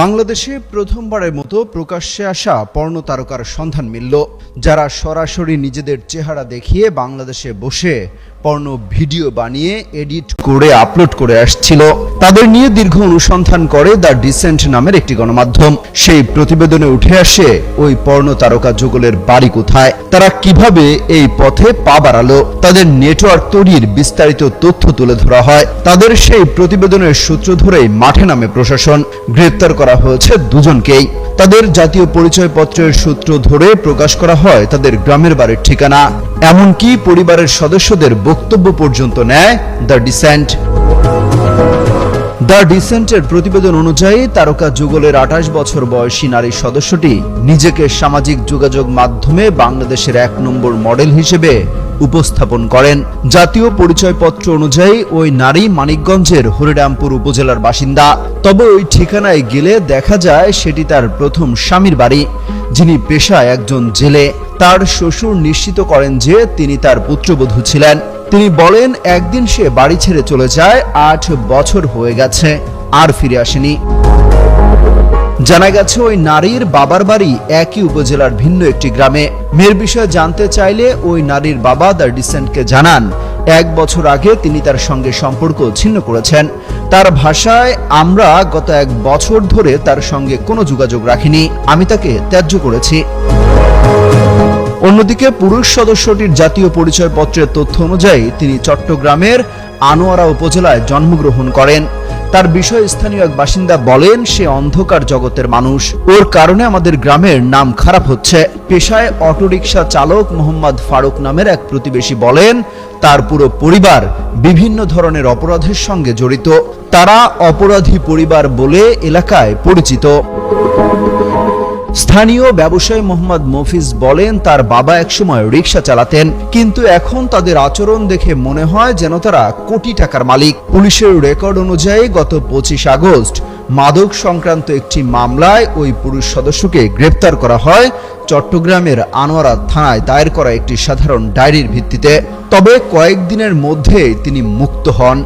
বাংলাদেশে প্রথমবারের মতো প্রকাশ্যে আসা পর্ণ তারকার সন্ধান মিলল, যারা সরাসরি নিজেদের চেহারা দেখিয়ে বাংলাদেশে বসে পর্ণ ভিডিও বানিয়ে এডিট করে আপলোড করে আসছিল। তাদের নিয়ে দীর্ঘ অনুসন্ধান করে দ্য ডিসেন্ট নামের একটি গণমাধ্যম। সেই প্রতিবেদনে উঠে আসে, ওই পর্ণ তারকা যুগলের বাড়ি কোথায়? তারা কীভাবে এই পথে পা বাড়ালো? তাদের নেটওয়ার্ক তৈরির বিস্তারিত তথ্য তুলে ধরা হয়। তাদের সেই প্রতিবেদনের সূত্র ধরেই মাঠে নামে প্রশাসন। গ্রেপ্তার করা হয়েছে দুজনকেই। তাদের জাতীয় পরিচয়পত্রের সূত্র ধরে প্রকাশ করা হয় তাদের গ্রামের বাড়ির ঠিকানা। এমনকি পরিবারের সদস্যদের বক্তব্য পর্যন্ত নেয় দ্য ডিসেন্ট। দ্য ডিসেন্টের প্রতিবেদন অনুযায়ী তারকা যুগলের আঠাশ বছর বয়সী নারী সদস্যটি নিজেকে সামাজিক যোগাযোগ মাধ্যমে বাংলাদেশের এক নম্বর মডেল হিসেবে উপস্থাপন করেন। জাতীয় পরিচয়পত্র অনুযায়ী, ওই নারী মানিকগঞ্জের হরিরামপুর উপজেলার বাসিন্দা। তবে ওই ঠিকানায় গেলে দেখা যায় সেটি তার প্রথম স্বামীর বাড়ি, যিনি পেশায় একজন জেলে। তার শ্বশুর নিশ্চিত করেন যে তিনি তার পুত্রবধূ ছিলেন। তিনি বলেন, একদিন সে বাড়ি ছেড়ে চলে যায়, আট বছর হয়ে গেছে, আর ফিরে আসেনি। জানা গেছে ওই নারীর বাবার বাড়ি একই উপজেলার ভিন্ন একটি গ্রামে। মেয়ের বিষয়ে জানতে চাইলে ওই নারীর বাবা দ্য ডিসেন্টকে জানান। এক বছর আগে তিনি তার সঙ্গে সম্পর্ক ছিন্ন করেছেন। তার ভাষায় আমরা গত এক বছর ধরে তার সঙ্গে কোনো যোগাযোগ রাখিনি। আমি তাকে ত্যায্য করেছি। অন্যদিকে পুরুষ সদস্যটির জাতীয় পরিচয়পত্রের তথ্য অনুযায়ী তিনি চট্টগ্রামের আনোয়ারা উপজেলায় জন্মগ্রহণ করেন। তার বিষয় স্থানীয় এক বাসিন্দা বলেন, সে অন্ধকার জগতের মানুষ। ওর কারণে আমাদের গ্রামের নাম খারাপ হচ্ছে। পেশায় অটোরিকশা চালক মোহাম্মদ ফারুক নামের এক প্রতিবেশী বলেন, তার পুরো পরিবার বিভিন্ন ধরনের অপরাধের সঙ্গে জড়িত। তারা অপরাধী পরিবার বলে এলাকায় পরিচিত। স্থানীয় ব্যবসায়ী মোহাম্মদ মফিজ বলেন, তার বাবা একসময় রিক্সা চালাতেন, কিন্তু এখন তাদের আচরণ দেখে মনে হয় যেন তারা কোটি টাকার মালিক। পুলিশের রেকর্ড অনুযায়ী গত পঁচিশ আগস্ট মাদক সংক্রান্ত একটি মামলায় ওই পুরুষ সদস্যকে গ্রেপ্তার করা হয় চট্টগ্রামের আনোয়ারা থানায় দায়ের করা একটি সাধারণ ডায়েরির ভিত্তিতে। তবে কয়েকদিনের মধ্যেই তিনি মুক্ত হন।